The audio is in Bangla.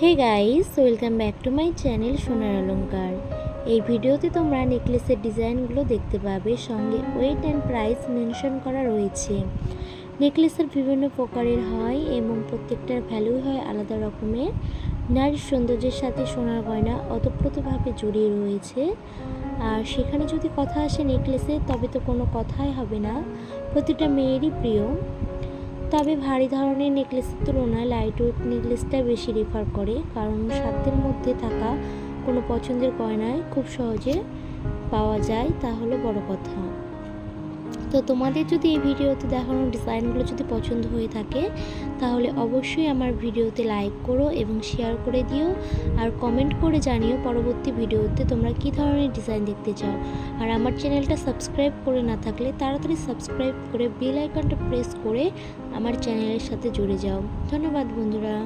Hey guys welcome back to my channel সোনার অলংকার এই ভিডিওতে তোমরা নেকলেসের ডিজাইনগুলো দেখতে পাবে, সঙ্গে ওয়েট অ্যান্ড প্রাইস মেনশন করা রয়েছে। নেকলেসের বিভিন্ন প্রকারের হয় এবং প্রত্যেকটার ভ্যালু হয় আলাদা রকমের। নারীর সৌন্দর্যের সাথে সোনার গয়না অতপ্রতভাবে জড়িয়ে রয়েছে। আর সেখানে যদি কথা আসে নেকলেসে তবে তো কোনো কথাই হবে না। প্রতিটা মেয়েরই প্রিয়। তবে ভারী ধরনের নেকলেসের তুলনায় লাইট ওয়েট নেকলেসটা বেশি রেফার করে, কারণ সাধ্যের মধ্যে থাকা কোনো পছন্দের গয়নায় খুব সহজে পাওয়া যায়, তা হলো বড় কথা। তো তোমাদের যদি এই ভিডিওতে দেখানো ডিজাইনগুলো যদি পছন্দ হয়ে থাকে, তাহলে অবশ্যই আমার ভিডিওতে লাইক করো এবং শেয়ার করে দিও। আর কমেন্ট করে জানিও পরবর্তী ভিডিওতে তোমরা কী ধরনের ডিজাইন দেখতে চাও। আর আমার চ্যানেলটা সাবস্ক্রাইব করে না থাকলে তাড়াতাড়ি সাবস্ক্রাইব করে বেল আইকনটা প্রেস করে আমার চ্যানেলের সাথে জুড়ে যাও। ধন্যবাদ বন্ধুরা।